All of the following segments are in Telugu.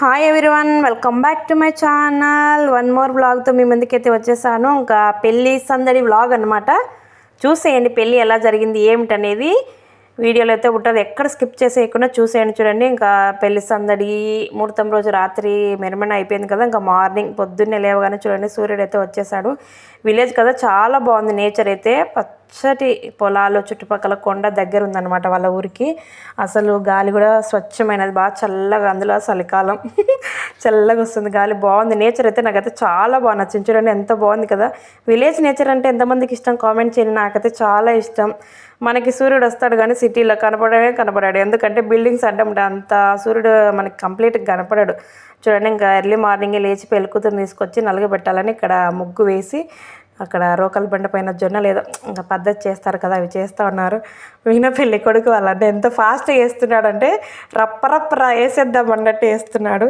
Hi everyone welcome back to my channel one more వ్లాగ్తో మీ ముందుకైతే వచ్చేసాను. ఇంకా పెళ్ళి సందడి వ్లాగ్ అనమాట చూసేయండి పెళ్ళి ఎలా జరిగింది ఏమిటనేది. వీడియోలో అయితే ఉంటుంది ఎక్కడ స్కిప్ చేసేయకుండా చూసేయండి చూడండి. ఇంకా పెళ్ళి సందడి ముహూర్తం రోజు రాత్రి మెరమణ అయిపోయింది కదా. ఇంకా మార్నింగ్ పొద్దున్నే లేవగానే చూడండి సూర్యుడు అయితే వచ్చేసాడు. విలేజ్ కదా చాలా బాగుంది నేచర్ అయితే. పచ్చటి పొలాలు చుట్టుపక్కల కొండ దగ్గర ఉందన్నమాట వాళ్ళ ఊరికి. అసలు గాలి కూడా స్వచ్ఛమైనది. బాగా చల్లగా అందులో చలికాలం. చల్లగా వస్తుంది గాలి. బాగుంది. నేచర్ అయితే నాకైతే చాలా బాగా నచ్చింది. చూడండి ఎంత బాగుంది కదా. విలేజ్ నేచర్ అంటే ఎంతమందికి ఇష్టం? కామెంట్ చేయండి. నాకైతే చాలా ఇష్టం. మనకి సూర్యుడు వస్తాడు కానీ సిటీలో కనపడమే కనపడాడు. ఎందుకంటే బిల్డింగ్స్ అడ్డం అంత సూర్యుడు మనకి కంప్లీట్గా కనపడాడు. చూడండి ఇంకా ఎర్లీ మార్నింగే లేచి పెళ్ళికూతురు తీసుకొచ్చి నలగబెట్టాలని ఇక్కడ ముగ్గు వేసి అక్కడ రోకల్ బండ పైన జొన్న లేదో ఇంకా పద్ధతి చేస్తారు కదా అవి చేస్తూ ఉన్నారు. విన పెళ్ళి కొడుకు వాళ్ళంటే ఎంత ఫాస్ట్గా వేస్తున్నాడంటే అంటే రప్ప వేసేద్దాం అన్నట్టు వేస్తున్నాడు.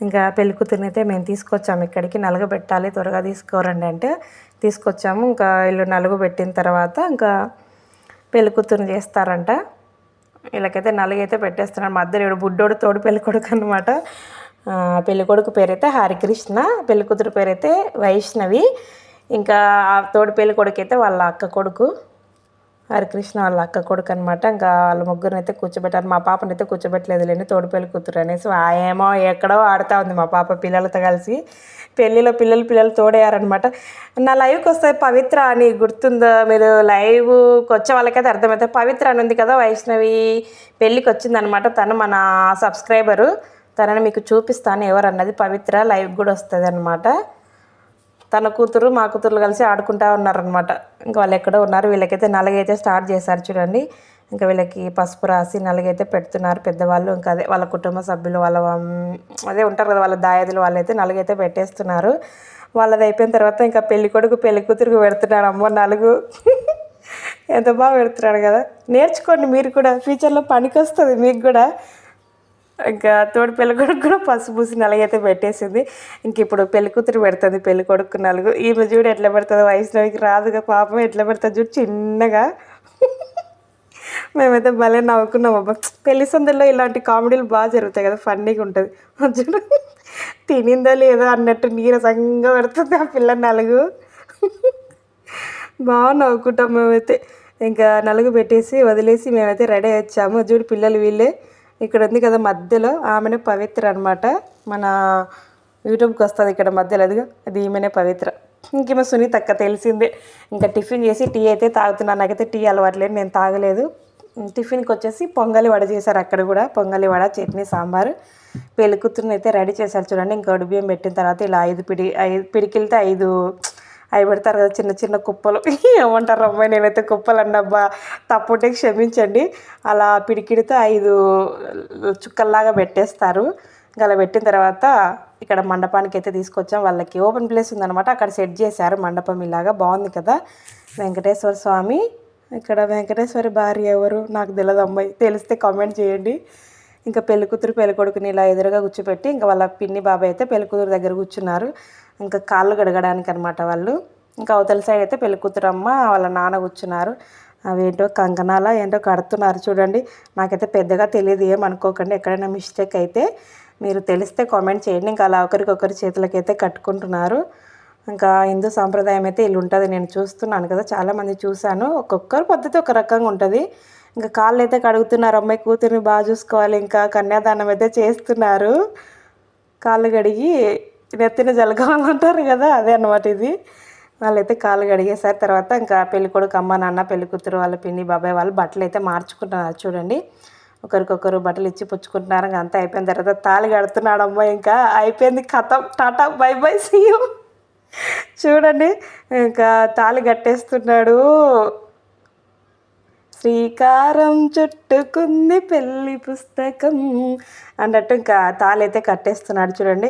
ఇంకా పెళ్ళి అయితే మేము తీసుకొచ్చాము ఇక్కడికి నలుగబెట్టాలి త్వరగా తీసుకోరండి అంటే తీసుకొచ్చాము. ఇంకా వీళ్ళు నలుగు పెట్టిన తర్వాత ఇంకా పెళ్ళి కూతురుని చేస్తారంట. వీళ్ళకైతే నలుగైతే పెట్టేస్తున్నారు మధ్యలో ఈడు బుడ్డోడు తోడు పెళ్ళి కొడుకు అనమాట పెళ్ళి కొడుకు పేరైతే హరికృష్ణ పెళ్ళి కూతురు పేరైతే వైష్ణవి. ఇంకా ఆ తోడు పెళ్ళి కొడుకు అయితే వాళ్ళ అక్క కొడుకు హరికృష్ణ వాళ్ళ అక్క కొడుకు అనమాట ఇంకా వాళ్ళ ముగ్గురిని అయితే కూర్చోబెట్టారు. మా పాపని అయితే కూర్చోబెట్టలేదు లేని తోడు పెళ్ళి కూతురు అనేసి. ఆ ఏమో ఎక్కడో ఆడుతూ ఉంది మా పాప పిల్లలతో కలిసి. పెళ్ళిలో పిల్లలు పిల్లలు తోడయ్యారనమాట నా లైవ్కి వస్తే పవిత్ర అని గుర్తుందా? మీరు లైవ్కి వచ్చే వాళ్ళకైతే అర్థమవుతుంది పవిత్ర అని ఉంది కదా వైష్ణవి పెళ్ళికి వచ్చిందనమాట తను మన సబ్స్క్రైబరు. తనని మీకు చూపిస్తాను ఎవరన్నది పవిత్ర లైవ్ కూడా వస్తుంది అనమాట తన కూతురు మా కూతురు కలిసి ఆడుకుంటా ఉన్నారనమాట ఇంకా వాళ్ళు ఎక్కడో ఉన్నారు. వీళ్ళకైతే నలుగైతే స్టార్ట్ చేశారు చూడండి. ఇంకా వీళ్ళకి పసుపు రాసి నలుగైతే పెడుతున్నారు పెద్దవాళ్ళు. ఇంకా అదే వాళ్ళ కుటుంబ సభ్యులు వాళ్ళ అదే ఉంటారు కదా వాళ్ళ దాయాదులు వాళ్ళైతే నలగైతే పెట్టేస్తున్నారు. వాళ్ళది అయిపోయిన తర్వాత ఇంకా పెళ్ళి కొడుకు పెళ్ళి కూతురుకు పెడుతున్నాడు అమ్మ నలుగు. ఎంత బాగా పెడుతున్నాడు కదా. నేర్చుకోండి మీరు కూడా. ఫ్యూచర్లో పనికి వస్తుంది మీకు కూడా. ఇంకా తోడు పెళ్ళికొడుకు కూడా పసుపు పూసి నలుగైతే పెట్టేసింది. ఇంక ఇప్పుడు పెళ్ళి కూతురు పెడుతుంది పెళ్ళి కొడుకు నలుగు ఈమె చూడు ఎట్లా పెడుతుంది వైష్ణవికి రాదుగా పాపం ఎట్లా పెడుతుంది చూడు చిన్నగా. మేమైతే భలే నవ్వుకున్నాం. అబ్బా పెళ్ళి సందర్లో ఇలాంటి కామెడీలు బాగా జరుగుతాయి కదా ఫన్నీగా ఉంటుంది. చూడు తినిందో లేదో అన్నట్టు నీరసంగా పెడుతుంది ఆ పిల్ల నలుగు. బాగా నవ్వుకుంటాం మేమైతే. ఇంకా నలుగు పెట్టేసి వదిలేసి మేమైతే రెడీ వచ్చాము. చూడు పిల్లలు వీళ్ళే. ఇక్కడ ఉంది కదా మధ్యలో ఆమెనే పవిత్ర అనమాట మన యూట్యూబ్కి వస్తుంది ఇక్కడ మధ్యలో అదిగా అది ఈమెనే పవిత్ర. ఇంకేమో సునీత అక్క తెలిసిందే ఇంకా టిఫిన్ చేసి టీ అయితే తాగుతున్నాను నాకైతే టీ అలవాట్లేదు నేను తాగలేదు. టిఫిన్కి వచ్చేసి పొంగలి వడ చేశారు అక్కడ కూడా పొంగలి వడ చట్నీ సాంబారు. పెళ్ళికూతురుని అయితే రెడీ చేశారు చూడండి ఇంకా బియ్యం పెట్టిన తర్వాత ఇలా ఐదు పిడి ఐదు పిడికిలతో ఐదు అవి పెడతారు కదా చిన్న చిన్న కుప్పలు. ఏమంటారు అమ్మాయి నేనైతే కుప్పలు అన్నబ్బా తప్పుంటే క్షమించండి. అలా పిడికిడితో ఐదు చుక్కల్లాగా పెట్టేస్తారు. గల పెట్టిన తర్వాత ఇక్కడ మండపానికి అయితే తీసుకొచ్చాం. వాళ్ళకి ఓపెన్ ప్లేస్ ఉందనమాట అక్కడ సెట్ చేశారు మండపం ఇలాగా. బాగుంది కదా. వెంకటేశ్వర స్వామి. ఇక్కడ వెంకటేశ్వరి భార్య ఎవరు? నాకు తెలియదు అమ్మాయి. తెలిస్తే కామెంట్ చేయండి. ఇంకా పెళ్ళికూతురు పెళ్ళికొడుకుని ఇలా ఎదురుగా కూర్చోపెట్టి ఇంకా వాళ్ళ పిన్ని బాబాయ్ అయితే పెళ్ళికూతురు దగ్గర కూర్చున్నారు. ఇంకా కాళ్ళు గడగడానికి అనమాట వాళ్ళు. ఇంకా అవతల సైడ్ అయితే పెళ్ళికూతురు అమ్మ వాళ్ళ నాన్న కూర్చున్నారు. అవేంటో కంకణాల ఏంటో కడుతున్నారు చూడండి. నాకైతే పెద్దగా తెలియదు ఏమనుకోకండి ఎక్కడైనా మిస్టేక్ అయితే మీరు తెలిస్తే కామెంట్ చేయండి. ఇంకా అలా ఒకరికొకరి చేతులకైతే కట్టుకుంటున్నారు. ఇంకా హిందూ సాంప్రదాయం అయితే ఇల్లు ఉంటుంది నేను చూస్తున్నాను కదా చాలామంది చూశాను. ఒక్కొక్కరు పద్ధతి ఒక రకంగా ఉంటుంది. ఇంకా కాళ్ళు అయితే కడుగుతున్నారు. అమ్మాయి కూతుర్ని బాగా చూసుకోవాలి. ఇంకా కన్యాదానం అయితే చేస్తున్నారు. కాళ్ళు కడిగి నెత్తిన జలగాలంటారు కదా అదే అనమాట ఇది. వాళ్ళైతే కాళ్ళు కడిగేసారు తర్వాత ఇంకా పెళ్ళి కొడుకు అమ్మ నాన్న పెళ్ళి కూతురు వాళ్ళ పిన్ని బాబాయ్ వాళ్ళు బట్టలు అయితే మార్చుకుంటున్నారు చూడండి. ఒకరికొకరు బట్టలు ఇచ్చి పుచ్చుకుంటున్నారు. ఇంకా అంతా అయిపోయిన తర్వాత తాళి కడుతున్నాడు అమ్మ ఇంకా అయిపోయింది కథం. టాటా బై బై సీయూ చూడండి. ఇంకా తాళి కట్టేస్తున్నాడు. శ్రీకారం చుట్టుకుంది పెళ్ళి పుస్తకం అన్నట్టు ఇంకా తాళి అయితే కట్టేస్తున్నాడు చూడండి.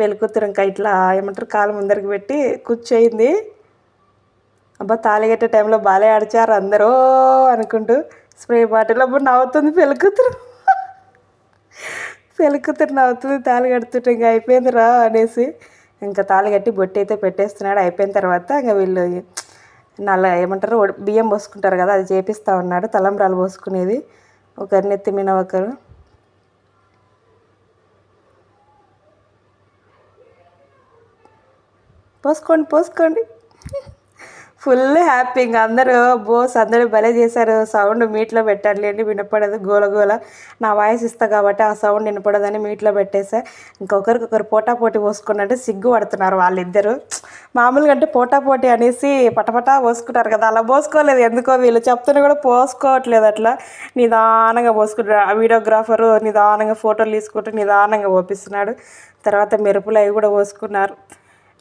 పెళ్ళికూతురు ఇంకా ఇట్లా ఏమంటారు కాలు ముందరికి పెట్టి కూర్చోయింది. అబ్బా తాళి కట్టే టైంలో బాలే ఆడిచారు అందరూ అనుకుంటూ స్ప్రే బాటిల్ అప్పుడు నవ్వుతుంది పెళ్ళికూతురు పెళ్ళికూతురు నవ్వుతుంది తాళి కడుతుంటే ఇంకా అయిపోయింది రా అనేసి ఇంకా తాళి కట్టి బొట్టి అయితే పెట్టేస్తున్నాడు. అయిపోయిన తర్వాత ఇంకా వీళ్ళు నల్ల ఏమంటారు బియ్యం పోసుకుంటారు కదా అది చేపిస్తూ ఉన్నాడు. తలంబ్రాలు పోసుకునేది. ఒకరిని నెత్తి మీద ఒకరు. పోసుకోండి పోసుకోండి. Full happy. ఇంకా అందరూ బోస్ అందరూ భలే చేశారు. సౌండ్ మీట్లో పెట్టండి వినపడదు. గోల గోల. నా వాయిస్ ఇస్తా కాబట్టి ఆ సౌండ్ వినపడదని మీట్లో పెట్టేసా. ఇంకొకరికొకరు పోటా పోటీ పోసుకున్నట్టు సిగ్గు పడుతున్నారు వాళ్ళిద్దరు. మామూలుగా అంటే పోటా పోటీ అనేసి పటపటా పోసుకుంటారు కదా. అలా పోసుకోలేదు. ఎందుకో వీళ్ళు చెప్తున్నా కూడా పోసుకోవట్లేదు అట్లా. నిదానంగా పోసుకుంటారు ఆ వీడియోగ్రాఫరు నిదానంగా ఫోటోలు తీసుకుంటూ నిదానంగా పోపిస్తున్నాడు తర్వాత మెరుపులు అవి కూడా పోసుకున్నారు.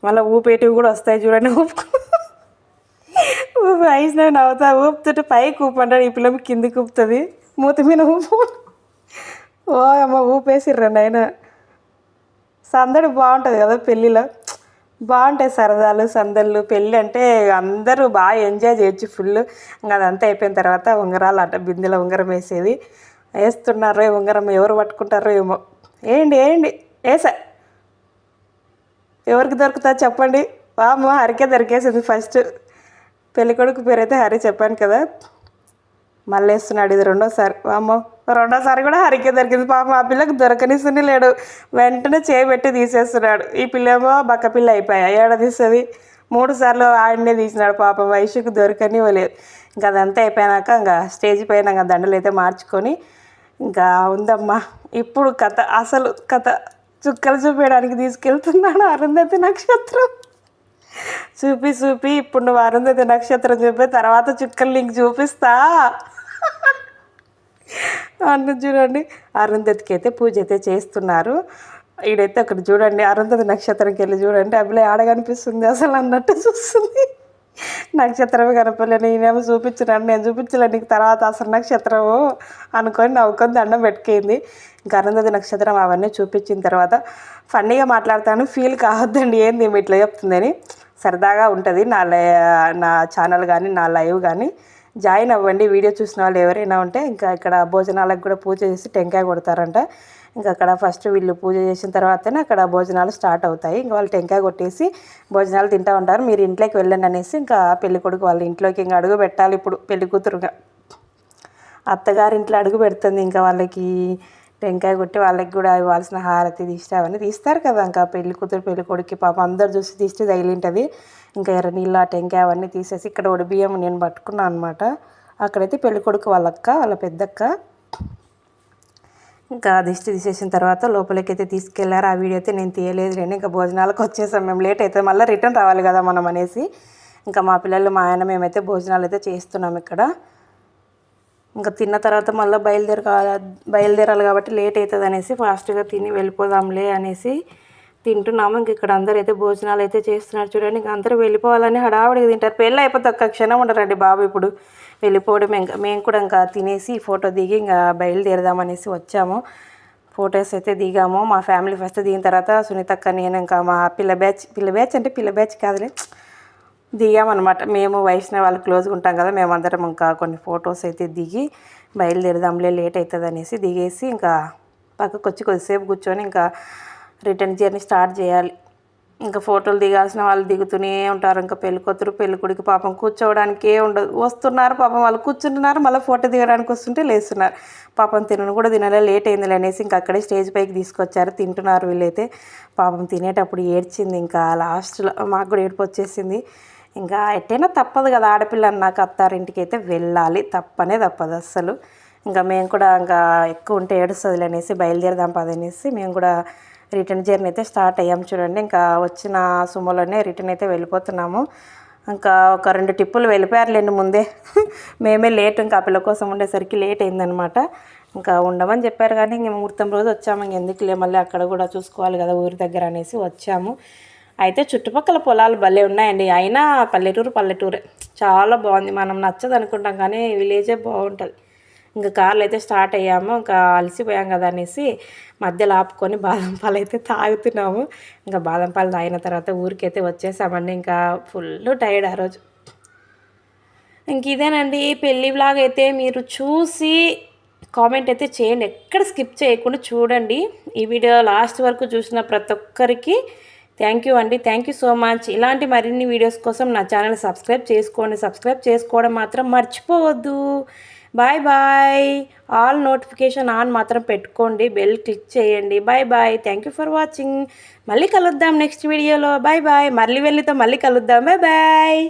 మళ్ళీ ఊపేటివి కూడా వస్తాయి చూడండి ఊపుకు ఊపి నవ్వుతా ఊపుతుంటే పైకి ఊపంటాడు ఈ పిల్లకి కిందికి ఊపుతుంది. మూత మీద ఊపు. ఓ అమ్మ ఊపేసిర్రు నాయన. సందడి బాగుంటుంది కదా పెళ్ళిలో. బాగుంటాయి సరదాలు సందళ్ళు. పెళ్ళి అంటే అందరూ బాగా ఎంజాయ్ చేయొచ్చు ఫుల్. ఇంకా అదంతా అయిపోయిన తర్వాత ఉంగరాలు అంట బిందెలో ఉంగరం వేసేది. వేస్తున్నారో ఉంగరం ఎవరు పట్టుకుంటారో ఏమో. ఏంటి ఏంటి? వేసా. ఎవరికి దొరుకుతా చెప్పండి. వామ్మ హరికే దొరికేసింది ఫస్ట్ పెళ్ళికొడుకు పేరు అయితే హరి చెప్పాను కదా. మళ్ళీ వేస్తున్నాడు ఇది రెండోసారి. వామ్మో రెండోసారి కూడా హరికే దొరికింది. పాపం ఆ పిల్లకి దొరకనిస్తూనే లేడు. వెంటనే చేయబెట్టి తీసేస్తున్నాడు. ఈ పిల్లేమో బక్క పిల్ల అయిపోయా. ఏడ తీసేది మూడు సార్లు ఆడినే తీసినాడు. పాపం వయసుకు దొరకని లేదు ఇంకా అదంతా అయిపోయినాక ఇంకా స్టేజ్ పైన ఇంకా దండలు అయితే మార్చుకొని ఇంకా ఉందమ్మా. ఇప్పుడు కథ అసలు కథ చుక్కలు చూపించడానికి తీసుకెళ్తున్నాడు అరుంధతి నక్షత్రం. చూపి చూపి. ఇప్పుడు నువ్వు అరుంధతి నక్షత్రం చూపి తర్వాత చుక్కలు నీకు చూపిస్తా. అన్న చూడండి. అరుంధతికి అయితే పూజ అయితే చేస్తున్నారు. ఈడైతే అక్కడ చూడండి అరుంధతి నక్షత్రంకి వెళ్ళి చూడండి. అభిలే ఆడ కనిపిస్తుంది అసలు అన్నట్టు చూస్తుంది. నక్షత్రమే కనపడలే నేనేమో చూపించినాను నేను చూపించలే నీకు తర్వాత అసలు నక్షత్రము అనుకొని నవ్వుకొని దండం పెట్టుకుంది. ఇంకా అరుంధతి నక్షత్రం అవన్నీ చూపించిన తర్వాత ఫన్నీగా మాట్లాడతాను. ఫీల్ కావద్దండి ఏంది మీ ఇట్లా చెప్తుందని. సరదాగా ఉంటుంది. నా నా ఛానల్ కానీ నా లైవ్ కానీ జాయిన్ అవ్వండి. వీడియో చూసిన వాళ్ళు ఎవరైనా ఉంటే ఇంకా ఇక్కడ భోజనాలకు కూడా పూజ చేసి టెంకాయ కొడతారంట. ఇంకా అక్కడ ఫస్ట్ వీళ్ళు పూజ చేసిన తర్వాతనే అక్కడ భోజనాలు స్టార్ట్ అవుతాయి. ఇంకా వాళ్ళు టెంకాయ కొట్టేసి భోజనాలు తింటూ ఉంటారు. మీరు ఇంట్లోకి వెళ్ళండి అనేసి ఇంకా పెళ్ళి కొడుకు వాళ్ళ ఇంట్లోకి ఇంకా అడుగు పెట్టాలి. ఇప్పుడు పెళ్ళి కూతురుగా అత్తగారింట్లో అడుగు పెడుతుంది. ఇంకా వాళ్ళకి టెంకాయ కొట్టి వాళ్ళకి కూడా ఇవ్వాల్సిన హారతి దిష్టి అవన్నీ తీస్తారు కదా. ఇంకా పెళ్ళి కూతురు పెళ్ళి కొడుకు పాపం అందరు చూసి దిష్టి తగిలింటుంది. ఇంకా ఎర్ర నీళ్ళు ఆ టెంకాయ అవన్నీ తీసేసి ఇక్కడ ఒడి బియ్యం నేను పట్టుకున్నాను అనమాట అక్కడైతే పెళ్ళి కొడుకు వాళ్ళ అక్క వాళ్ళ పెద్దక్క. ఇంకా దిష్టి తీసేసిన తర్వాత లోపలికి అయితే తీసుకెళ్ళారు. ఆ వీడియో అయితే నేను తీయలేదు నేను ఇంకా భోజనాలకు వచ్చేసాం. మేము లేట్ అయితే మళ్ళీ రిటర్న్ రావాలి కదా మనం అనేసి. ఇంకా మా పిల్లలు మా ఆయన మేమైతే భోజనాలు అయితే చేస్తున్నాం ఇక్కడ. ఇంకా తిన్న తర్వాత మళ్ళీ బయలుదేర బయలుదేరాలి కాబట్టి లేట్ అవుతుంది అనేసి ఫాస్ట్గా తిని వెళ్ళిపోదాంలే అనేసి తింటున్నాము. ఇంక ఇక్కడ అందరూ అయితే భోజనాలు అయితే చేస్తున్నారు చూడండి. ఇంక అందరూ వెళ్ళిపోవాలని హడావుడిగా తింటారు. పెళ్ళి అయిపోతే ఒక్క క్షణం ఉండరండి బాబు ఇప్పుడు. వెళ్ళిపోవడం ఇంకా మేము కూడా ఇంకా తినేసి ఫోటో దిగి ఇంకా బయలుదేరదామనేసి వచ్చాము. ఫొటోస్ అయితే దిగాము. మా ఫ్యామిలీ ఫస్ట్ దిగిన తర్వాత సునీతక్క నేను ఇంకా మా పిల్ల బ్యాచ్ పిల్ల బ్యాచ్ అంటే పిల్ల బ్యాచ్ కాదులే. దిగామన్నమాట. మేము వైష్ణవ్ వాళ్ళు క్లోజ్గా ఉంటాం కదా మేమందరం ఇంకా కొన్ని ఫొటోస్ అయితే దిగి బయలుదేరదాంలే లేట్ అవుతుంది అనేసి దిగేసి ఇంకా పక్కకు వచ్చి కొద్దిసేపు కూర్చొని ఇంకా రిటర్న్ జర్నీ స్టార్ట్ చేయాలి. ఇంకా ఫోటోలు దిగాల్సిన వాళ్ళు దిగుతూనే ఉంటారు. ఇంకా పెళ్ళికొత్తురు పెళ్ళికుడికి పాపం కూర్చోవడానికే ఉండదు. వస్తున్నారు పాపం వాళ్ళు కూర్చుంటున్నారు మళ్ళీ ఫోటో దిగడానికి వస్తుంటే లేస్తున్నారు. పాపం తినను కూడా తినలే లేట్ అయింది అనేసి ఇంకా అక్కడే స్టేజ్ పైకి తీసుకొచ్చారు. తింటున్నారు వీళ్ళైతే. పాపం తినేటప్పుడు ఏడ్చింది ఇంకా లాస్ట్లో మాకు కూడా ఏడుపు వచ్చేసింది. ఇంకా ఎట్టైనా తప్పదు కదా ఆడపిల్ల అన్నాక అత్తారింటికి అయితే వెళ్ళాలి. తప్పనే తప్పదు అస్సలు. ఇంకా మేము కూడా ఇంకా ఎక్కువ ఉంటే ఏడుస్తుంది అనేసి బయలుదేరదాం పదనేసి మేము కూడా రిటర్న్ జర్నీ అయితే స్టార్ట్ అయ్యాము చూడండి. ఇంకా వచ్చిన సుమోలోనే రిటర్న్ అయితే వెళ్ళిపోతున్నాము. ఇంకా ఒక రెండు టిప్పులు వెళ్ళిపోయారులేండి ముందే. మేమే లేట్ ఇంకా ఆ పిల్ల కోసం ఉండేసరికి లేట్ అయిందనమాట. ఇంకా ఉండమని చెప్పారు కానీ ఇంక ముహూర్తం రోజు వచ్చాము. ఇంక ఎందుకులే మళ్ళీ అక్కడ కూడా చూసుకోవాలి కదా ఊరి దగ్గర అనేసి వచ్చాము. అయితే చుట్టుపక్కల పొలాలు భలే ఉన్నాయండి. అయినా పల్లెటూరు పల్లెటూరే. చాలా బాగుంది. మనం నచ్చదు అనుకుంటాం కానీ విలేజే బాగుంటుంది. ఇంకా కార్లు అయితే స్టార్ట్ అయ్యాము. ఇంకా అలసిపోయాం కదా అనేసి మధ్యలో ఆపుకొని బాదం పాలు అయితే తాగుతున్నాము. ఇంకా బాదం పాలు తాగిన తర్వాత ఊరికైతే వచ్చేసామండి. ఇంకా ఫుల్ టైర్డ్ ఆ రోజు. ఇంక ఇదేనండి. పెళ్ళి బ్లాగ్ అయితే మీరు చూసి కామెంట్ అయితే చేయండి. ఎక్కడ స్కిప్ చేయకుండా చూడండి. ఈ వీడియో లాస్ట్ వరకు చూసిన ప్రతి ఒక్కరికి థ్యాంక్ యూ అండి. థ్యాంక్ యూ సో మచ్ ఇలాంటి మరిన్ని వీడియోస్ కోసం నా ఛానల్ సబ్స్క్రైబ్ చేసుకోండి. సబ్స్క్రైబ్ చేసుకోవడం మాత్రం మర్చిపోవద్దు. Bye bye all notification on మాత్రం పెట్టుకోండి. బెల్ క్లిక్ చేయండి. Bye bye thank you for watching మళ్ళీ కలుద్దాం నెక్స్ట్ వీడియోలో బాయ్ బాయ్ మళ్ళీ వెళ్ళితో మళ్ళీ కలుద్దాం. Bye bye